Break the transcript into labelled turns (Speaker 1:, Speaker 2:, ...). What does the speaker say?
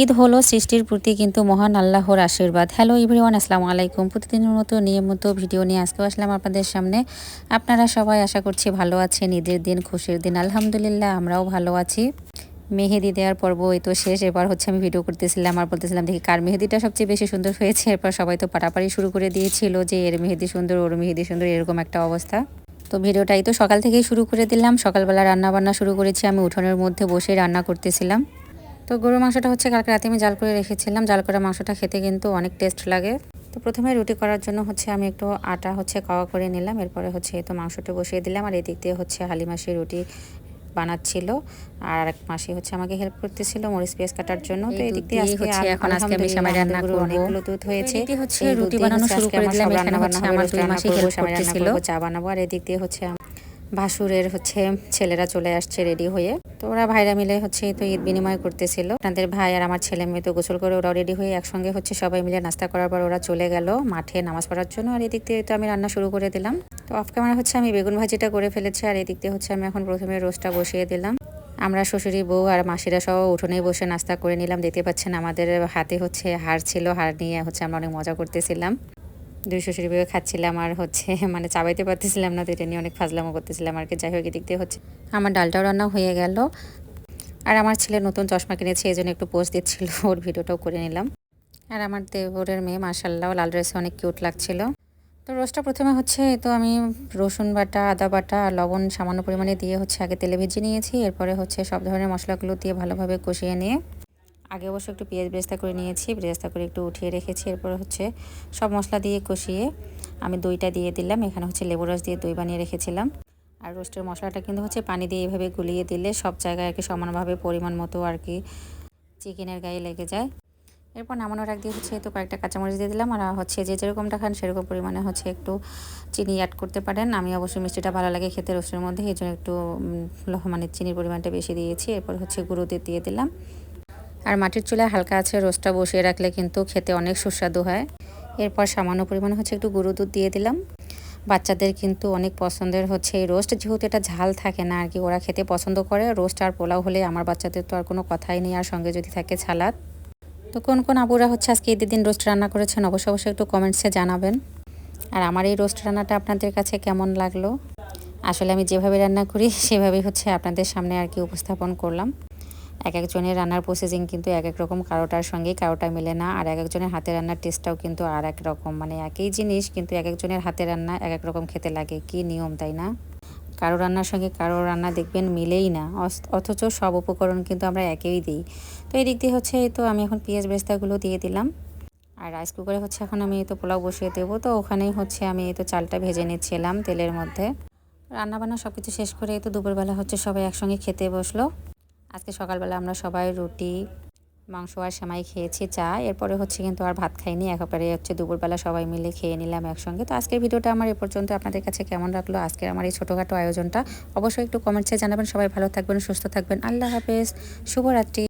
Speaker 1: ঈদ হলো, সৃষ্টির প্রতি কিন্তু মহান আল্লাহর আশীর্বাদ। হ্যালো ইভরিওয়ান আসসালামু আলাইকুম। প্রতিদিনের মতো নিয়মিত ভিডিও নিয়ে আজকেও আসলাম আপনাদের সামনে। আপনারা সবাই আশা করছি ভালো আছেন, ঈদের দিন খুশির দিন। আলহামদুলিল্লাহ, আমরাও ভালো আছি। মেহেদি দেওয়ার পর্ব এই তো শেষ। এবার হচ্ছে আমি ভিডিও করতেছিলাম আর বলতেছিলাম, দেখি কার মেহেদিটা সবচেয়ে বেশি সুন্দর হয়েছে? এরপর সবাই তো পাটাপাড়ি শুরু করে দিয়েছিল যে, এর মেহেদি সুন্দর, ওর মেহেদি সুন্দর, এরকম একটা অবস্থা। তো ভিডিওটাই তো সকাল থেকেই শুরু করে দিলাম। সকালবেলা রান্না বান্না শুরু করেছি। আমি উঠোনের মধ্যে বসে রান্না করতেছিলাম। তো গরুর মাংসটা হচ্ছে কালকে রাতে আমি জাল করে রেখেছিলাম। জাল করা মাংসটা খেতে কিন্তু অনেক টেস্ট লাগে। তো প্রথমে রুটি করার জন্য হচ্ছে আমি একটু আটা হচ্ছে কাওয়া করে নিলাম। এরপরে হচ্ছে তো মাংসটা বসিয়ে দিলাম। আর এদিক দিয়ে হচ্ছে হালিমাসি রুটি বানাচ্ছিল। আর এক মাসি হচ্ছে আমাকে হেল্প করতেছিল মরিচ পেঁয়াজ কাটার জন্য। তো এদিক দিয়ে আজকে এখন আজকে আমি সময় রান্না করব। অনেকগুলো দুধ হয়েছে। হচ্ছে রুটি বানানো শুরু করে দিলাম। এখানে হচ্ছে আমার দুই মাসি হেল্প করতেছিল
Speaker 2: চা বানাবো। আর এদিক দিয়ে হচ্ছে ভাসুরের হচ্ছে ছেলেরা চলে আসছে রেডি হয়ে। তো ওরা ভাইরা মিলে হচ্ছে তো ঈদ বিনিময় করতেছিল। তাদের ভাই আর আমার ছেলে মেয়ে তো গোসল করে ওরাও রেডি হয়ে একসঙ্গে হচ্ছে সবাই মিলে নাস্তা করার পর ওরা চলে গেল মাঠে নামাজ পড়ার জন্য। আর এদিক দিয়ে তো আমি রান্না শুরু করে দিলাম। তো অফ ক্যামেরা হচ্ছে আমি বেগুন ভাজিটা করে ফেলেছি আর এদিক দিয়ে হচ্ছে আমি এখন প্রথমে রোস্টটা বসিয়ে দিলাম। আমরা শ্বশুরি বউ আর মাসিরা সহ উঠোনেই বসে নাস্তা করে নিলাম। দেখতে পাচ্ছেন আমাদের হাতে হচ্ছে হাড় ছিল, হাড় নিয়ে হচ্ছে আমরা অনেক মজা করতেছিলাম। দুই শ্বশুরি বউয়ে খাচ্ছিলাম আর হচ্ছে মানে চাবাইতে পারতেছিলাম না, তো এটা নিয়ে অনেক ফাজলামো করতেছিলাম আর কি। যাই হোক, এদিক দিয়ে হচ্ছে আমার ডালটাও রান্না হয়ে গেল। আর আমার ছেলে নতুন চশমা কিনেছে, এই জন্য একটু পোস্ট দিচ্ছিল, ওর ভিডিওটাও করে নিলাম। আর আমার দেবরের মেয়ে মার্শাল্লাহ লাল ড্রেসে অনেক কিউট লাগছিল। তো রোস্টটা প্রথমে হচ্ছে, তো আমি রসুন বাটা, আদা বাটা, আর লবণ সামান্য পরিমাণে দিয়ে হচ্ছে আগে তেলে ভেজে নিয়েছি, এরপরে হচ্ছে সব ধরনের মশলাগুলো দিয়ে ভালোভাবে কষিয়ে নিয়ে আগে অবশ্য একটু পেঁয়াজ বেরেস্তা করে নিয়েছি, বেরেস্তা করে একটু উঠিয়ে রেখেছি। এরপর হচ্ছে সব মশলা দিয়ে কষিয়ে আমি দইটা দিয়ে দিলাম। এখানে হচ্ছে লেবু রস দিয়ে দই বানিয়ে রেখেছিলাম। আর রোস্টের মশলাটা কিন্তু হচ্ছে পানি দিয়ে এভাবে গুলিয়ে দিলে সব জায়গায় আর কি সমানভাবে পরিমাণ মতো আর কি চিকেনের গায়ে লেগে যায়। এরপর নামানোর আগ দিয়ে হচ্ছে তো কয়েকটা কাঁচামরিচ দিয়ে দিলাম। আর হচ্ছে যে যেরকমটা খান সেরকম পরিমাণে হচ্ছে একটু চিনি অ্যাড করতে পারেন। আমি অবশ্যই মিষ্টিটা ভালো লাগে খেতে রোস্টের মধ্যে, এই জন্য একটু মানে চিনির পরিমাণটা বেশি দিয়েছি। এরপর হচ্ছে গুঁড়ো দিয়ে দিয়ে দিলাম। আর মাটির চুলায় হালকা আছে রোস্টটা বসিয়ে রাখলে কিন্তু খেতে অনেক সুস্বাদু হয়। এরপর সামান্য পরিমাণে হচ্ছে একটু গুঁড়ো দুধ দিয়ে দিলাম। বাচ্চাদের কিন্তু অনেক পছন্দের হচ্ছে এই রোস্ট। যেহেতু এটা ঝাল থাকে না আর কি, ওরা খেতে পছন্দ করে। রোস্ট আর পোলাও হলে আমার বাচ্চাদের তো আর কোনো কথাই নেই, আর সঙ্গে যদি থাকে ছালাদ তো কোন কোন আবুরা হচ্ছে আজকে ঈদের দিন রোস্ট রান্না করেছেন অবশ্যই অবশ্যই একটু কমেন্টসে জানাবেন। আর আমার এই রোস্ট রান্নাটা আপনাদের কাছে কেমন লাগল? আসলে আমি যেভাবে রান্না করি, সেভাবেই হচ্ছে আপনাদের সামনে আর কি উপস্থাপন করলাম। এক একজনের রান্নার প্রসেসিং কিন্তু এক এক রকম কারোটার সঙ্গে কারোটা মিলে না। আর এক একজনের হাতে রান্নার টেস্টটাও কিন্তু আর এক রকম মানে একই জিনিস, কিন্তু এক একজনের হাতে রান্না এক এক রকম খেতে লাগে। কি নিয়ম, তাই না? কারও রান্নার সঙ্গে কারও রান্না দেখবেন মিলেই না। অথচ সব উপকরণ কিন্তু আমরা একেই দিই। তো এই দিক দিয়ে হচ্ছে তো আমি এখন পেঁয়াজ বেস্তাগুলো দিয়ে দিলাম। আর রাইস কুকারে হচ্ছে এখন আমি তো পোলাও বসিয়ে দেবো। তো ওখানেই হচ্ছে আমি তো চালটা ভেজে নিচ্ছিলাম তেলের মধ্যে। রান্নাবান্না সব কিছু শেষ করে তো দুপুরবেলা হচ্ছে সবাই একসঙ্গে খেতে বসল। আজকে সকালবেলা আমরা সবাই রুটি, মাংস আর সেমাই খেয়েছি, চা। এরপরে হচ্ছে কিন্তু আর ভাত খাইনি, একেবারে হচ্ছে দুপুরবেলা সবাই মিলে খেয়ে নিলাম একসঙ্গে। তো আজকের ভিডিওটা আমার এ পর্যন্ত। আপনাদের কাছে কেমন রাখল আজকের আমার এই ছোটোখাটো আয়োজনটা? অবশ্যই একটু কমেন্টসে জানাবেন। সবাই ভালো থাকবেন, সুস্থ থাকবেন। আল্লাহ হাফেজ। শুভরাত্রি।